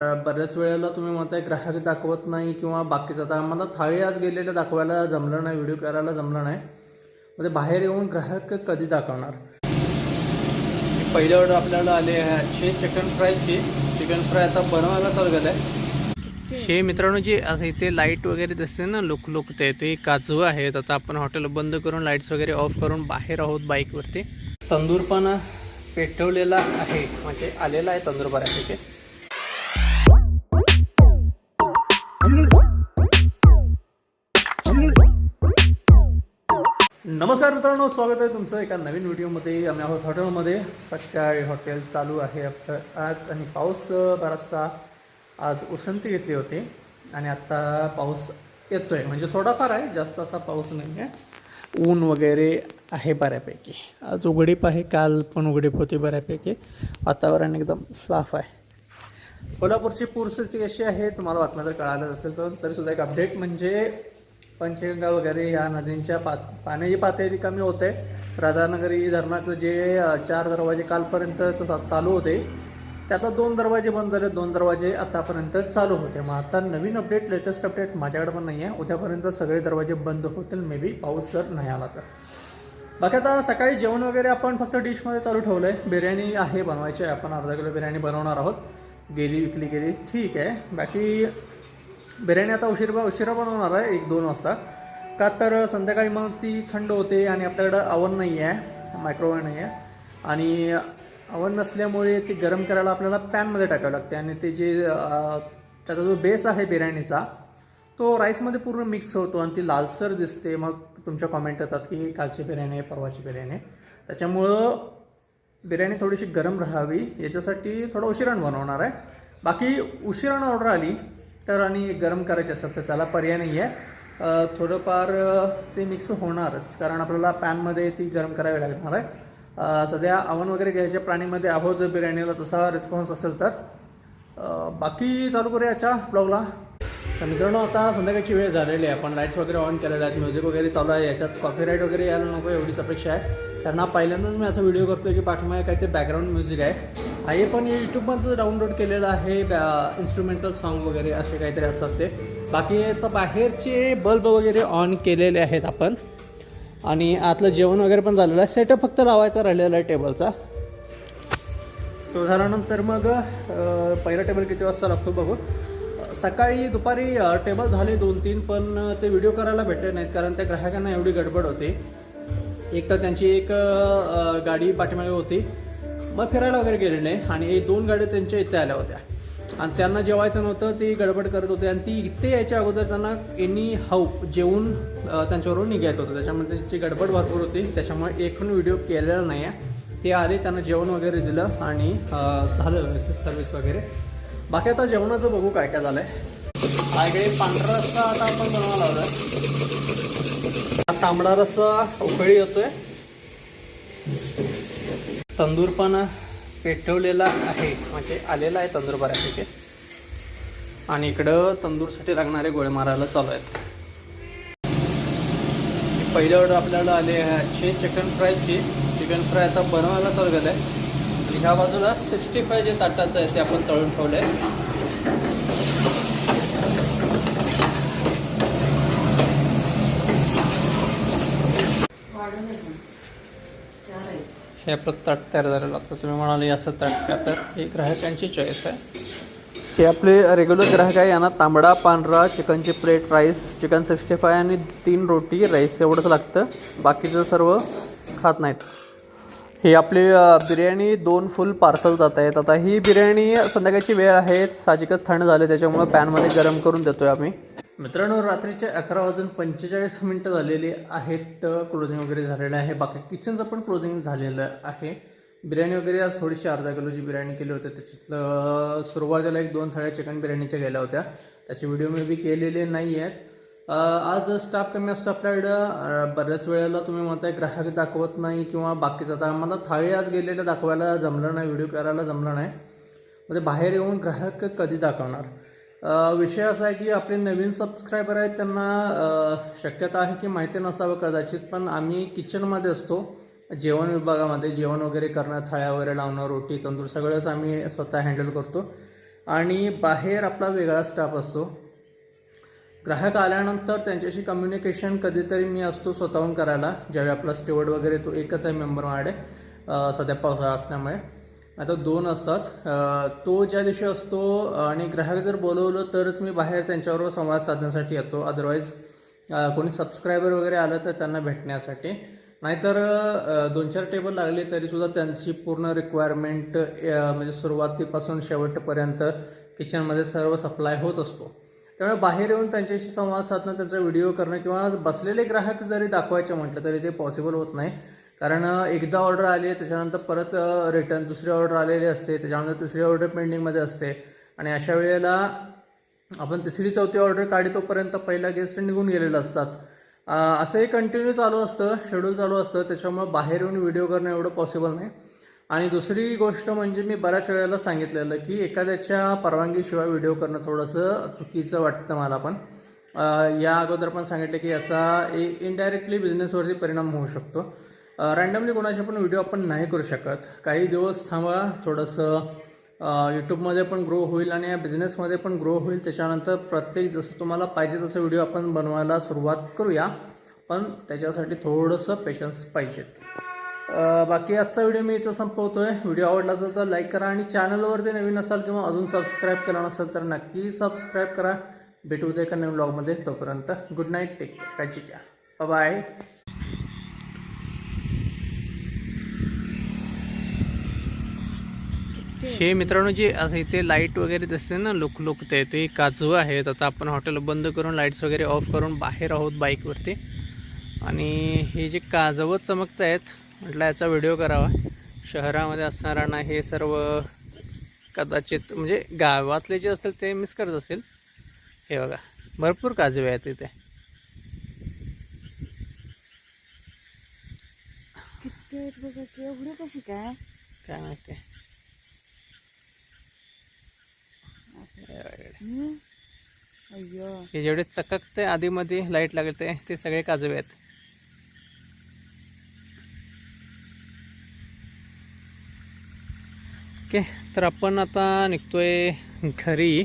बऱ्याच वेळेला तुम्ही म्हणताय ग्राहक दाखवत नाही किंवा बाकीचं. आता आम्हाला थाळी आज गेलेलं दाखवायला जमलं नाही व्हिडिओ करायला जमलं नाही. म्हणजे बाहेर येऊन ग्राहक कधी दाखवणार? पहिल्या ऑर्डर आपल्याला आले आहे चिकन फ्रायची चिकन फ्राय आता बनवायला चालू आहे हे मित्रांनो जे आता इथे लाइट वगैरे दिसते ना लुक लुक ते ते काजू आहेत. आता आपण हॉटेल बंद करून लाईट्स वगैरे ऑफ करून बाहेर आहोत बाईकवरती तंदूर पण पेटवलेला आहे म्हणजे आलेला आहे तंदूर बऱ्यापैकी. नमस्कार मित्रांनो स्वागत आहे तुमचं एका नवीन व्हिडिओमध्ये. आम्ही आहोत हॉटेलमध्ये. सकाळी हॉटेल चालू आहे आपलं आज आणि पाऊस बराचसा आज उसंती घेतली होती. आणि आता पाऊस येतोय. म्हणजे थोडाफार आहे जास्त असा पाऊस नाही आहे ऊन वगैरे आहे बऱ्यापैकी. आज उघडीप आहे काल पण उघडीप होती बऱ्यापैकी. वातावरण एकदम साफ आहे. कोल्हापूरची पूरस्थिती कशी आहे तुम्हाला बातम्या जर कळालं असेल तर तरी सुद्धा एक अपडेट म्हणजे पंचगंगा वगैरे या नदींच्या पा पाण्याची पातळी कमी होते. राधानगरी धरणाचं जे चार दरवाजे कालपर्यंत चालू होते त्यातला दोन दरवाजे बंद झाले. दोन दरवाजे आतापर्यंत चालू होते. मग आता नवीन अपडेट लेटेस्ट अपडेट माझ्याकडे पण नाही आहे उद्यापर्यंत सगळे दरवाजे बंद होतील मे बी पाऊस जर नाही आला तर. बाकी आता सकाळी जेवण वगैरे आपण फक्त डिशमध्ये चालू ठेवलं आहे बिर्याणी आहे बनवायची. आहे आपण अर्धा किलो बिर्याणी बनवणार आहोत. गेली विकली गेली. ठीक आहे. बाकी बिर्याणी आता उशिरा उशिरा बनवणार आहे एक दोन वाजता. का तर संध्याकाळी मग ती थंड होते आणि आपल्याकडं अवन नाही आहे मायक्रोवेव्ह नाही आहे आणि अवन नसल्यामुळे ती गरम करायला आपल्याला पॅनमध्ये टाकावं लागते. आणि ते जे त्याचा जो बेस आहे बिर्याणीचा तो राईसमध्ये पूर्ण मिक्स होतो आणि ती लालसर दिसते. मग तुमच्या कॉमेंट येतात की कालची बिर्याणी आहे परवाची बिर्याणी आहे. त्याच्यामुळं बिर्याणी थोडीशी गरम राहावी याच्यासाठी थोडं उशिरानं बनवणार आहे. बाकी उशिरानं ऑर्डर आली तर आणि गरम करायची असेल तर त्याला पर्याय नाही आहे थोडंफार ते मिक्स होणारच कारण आपल्याला पॅनमध्ये ती गरम करावी लागणार आहे. सध्या आवन वगैरे घ्यायच्या प्राणीमध्ये आहो जर बिर्याणीला तसा रिस्पॉन्स असेल तर. बाकी चालू करूया याच्या ब्लॉगला तर मित्रांनो आता संध्याकाळची वेळ झालेली आहे. आपण लाईट्स वगैरे ऑन केलेले आहेत. म्युझिक वगैरे चालू आहे. याच्यात कॉपीराईट वगैरे यायला नको एवढीच अपेक्षा आहे. कारण हा पहिल्यांदाच मी असा व्हिडिओ करतो की पाठीमागे काहीतरी बॅकग्राऊंड म्युझिक आहे. हे पण यूट्यूबमध्ये डाउनलोड केलेलं आहे. इन्स्ट्रुमेंटल सॉन्ग वगैरे असे काहीतरी असतात ते. बाकी तर बाहेरचे बल्ब वगैरे ऑन केलेले आहेत आपण. आणि आतलं जेवण वगैरे पण झालेलं आहे. सेटअप फक्त लावायचा राहिलेला आहे टेबलचा. तो झाल्यानंतर मग पहिला टेबल किती वाजता लागतो बघू. सकाळी दुपारी टेबल झाले दोन तीन पण ते व्हिडिओ करायला भेटले नाहीत कारण त्या ग्राहकांना एवढी गडबड होती. एक तर त्यांची एक गाडी पाठीमागे होती. मग फिरायला वगैरे गेले नाही आणि एक दोन गाड्या त्यांच्या इथे आल्या होत्या. आणि त्यांना जेवायचं नव्हतं ती गडबड करत होते आणि ती इथे यायच्या अगोदर त्यांना एनी हाऊ जेवून त्यांच्यावरून निघायचं होतं. त्याच्यामुळे त्यांची गडबड भरपूर होती. त्याच्यामुळे एक पण व्हिडिओ केलेला नाही आहे ते आले त्यांना जेवण वगैरे दिलं आणि झालं सर्विस वगैरे. बाकी आता जेवणाचं बघू काय काय झालंय. काय इकडे पांढरा रस्सा आता आपण बनवायला लावलाय तांबडा रस्सा उकळी येतोय. तंदूर पण पेटवलेला आहे म्हणजे आलेला आहे तंदूर बऱ्यापैकी. आणि इकडं तंदूरसाठी लागणारे गोळे मारायला चालू आहेत. पहिली ऑर्डर आपल्याला आली आहे आजची चिकन फ्रायची. चिकन फ्राय आता बनवायला चालू गेलं आहे ह्या बाजूला सिक्स्टी फाय जे ताटाचं आहे ते आपण तळून ठेवलं आहे हे आपलं ताट तयार झालेलं लागतं. तुम्ही म्हणाले असं ताट का? तर हे ग्राहकांची चॉईस आहे. हे आपले रेग्युलर ग्राहक आहे. यांना तांबडा पांढरा चिकनची plate rice chicken sixty five आणि तीन रोटी राईस एवढंच लागतं. बाकीचं सर्व खात नाहीत. ही आपली बिर्याणी दोन फुल पार्सल जात आहेत. आता ही बिर्याणी संध्याकाळची वेळ आहे. साहजिकच थंड झाले त्याच्यामुळे पॅनमध्ये गरम करून देतोय आम्ही. मित्रांनो रात्रीचे अकरा वाजून पंचेचाळीस मिनटं झालेली आहेत. क्लोजिंग वगैरे झालेलं आहे. बाकी किचनचं पण क्लोजिंग झालेलं आहे. बिर्याणी वगैरे आज थोडीशी अर्धा किलोची बिर्याणी केली होती. त्याच्यातलं सुरुवातीला एक दोन थाळ्या चिकन बिर्याणीच्या गेल्या होत्या. त्याचे व्हिडिओ मी बी केलेले नाही आहेत आज स्टाफ कमी असतो आपल्याकडं. बऱ्याच वेळेला तुम्ही म्हणताय ग्राहक दाखवत नाही किंवा बाकीचं. आता आम्हाला थाळी आज गेलेलं दाखवायला जमलं नाही व्हिडिओ करायला जमलं नाही. म्हणजे बाहेर येऊन ग्राहक कधी दाखवणार? विषय असा आहे की आपले नवीन सबस्क्रायबर आहेत त्यांना शक्यता आहे की माहिती नसावं कदाचित पण आम्ही किचनमध्ये असतो. जेवण विभागामध्ये जेवण वगैरे करणं थाळ्या वगैरे लावणं रोटी तंदूर सगळंच आम्ही स्वतः हँडल करतो. आणि बाहेर आपला वेगळा स्टाफ असतो. ग्राहक आल्यानंतर त्यांच्याशी कम्युनिकेशन कधीतरी मी असतो स्वतःहून करायला. ज्यावेळी आपला स्टेवर्ड वगैरे तो एकच आहे मेंबर माझ्याकडे सध्या पावसाळा असल्यामुळे. आता दोन असतात. तो ज्या दिवशी असतो आणि ग्राहक जर बोलवलं तरच मी बाहेर त्यांच्याबरोबर संवाद साधण्यासाठी येतो. अदरवाईज कोणी सबस्क्रायबर वगैरे आलं तर त्यांना भेटण्यासाठी. नाहीतर दोन चार टेबल लागले तरीसुद्धा त्यांची पूर्ण रिक्वायरमेंट म्हणजे सुरुवातीपासून शेवटपर्यंत किचनमध्ये सर्व सप्लाय होत असतो. त्यामुळे बाहेर येऊन त्यांच्याशी संवाद साधणं त्यांचा व्हिडिओ करणं किंवा बसलेले ग्राहक जरी दाखवायचे म्हटलं तरी ते पॉसिबल होत नाही. कारण एकदा ऑर्डर आली आहे त्याच्यानंतर परत रिटर्न दुसरी ऑर्डर आलेली असते त्याच्यानंतर तिसरी ऑर्डर पेंडिंगमध्ये असते. आणि अशा वेळेला आपण तिसरी चौथी ऑर्डर काढी तोपर्यंत पहिला गेस्ट निघून गेलेले असतात. असंही कंटिन्यू चालू असतं शेड्यूल चालू असतं त्याच्यामुळे बाहेर येऊन व्हिडिओ करणं एवढं पॉसिबल नाही. आणि दुसरी गोष्ट म्हणजे मी बऱ्याच वेळेला सांगितलेलं की एखाद्याच्या परवानगीशिवाय व्हिडिओ करणं थोडंसं चुकीचं वाटतं मला पण. या अगोदर पण सांगितलं की याचा इनडायरेक्टली बिझनेसवरती परिणाम होऊ शकतो. रँडमली कोणाचे पण व्हिडिओ आपण नाही करू शकत. काही दिवस थांबा थोडंसं यूट्यूबमध्ये पण ग्रो होईल आणि या बिझनेसमध्ये पण ग्रो होईल. त्याच्यानंतर प्रत्येक जसं तुम्हाला पाहिजे तसं व्हिडिओ आपण बनवायला सुरुवात करूया. पण त्याच्यासाठी थोडंसं पेशन्स पाहिजेत. बाकी आजचा व्हिडिओ मी इथं संपवतोय. व्हिडिओ आवडला असेल तर लाईक करा आणि चॅनलवरती नवीन असाल किंवा अजून सबस्क्राईब केला नसेल तर नक्की सबस्क्राईब करा. भेटू दे एका नवीन ब्लॉगमध्ये. तोपर्यंत गुड नाईट टेक केअर काळजी घ्या. बाय हे मित्रांनो जे असं इथे लाइट वगैरे दिसते ना लुक लुक ते ते काजू आहेत. आता आपण हॉटेल बंद करून लाईट्स वगैरे ऑफ करून बाहेर आहोत बाईकवरती आणि हे जे काजवत चमकत आहेत म्हटलं याचा व्हिडिओ करावा. शहरामध्ये असणाऱ्यांना हे सर्व कदाचित म्हणजे गावातले जे असेल ते मिस करत असेल. हे बघा भरपूर काजवे आहेत इथे. काय? काय माहिती. हे जेवढे चककते आधीमध्ये लाइट लागते ते सगळे काजवे आहेत. ओके तर आपण आता निघतोय घरी.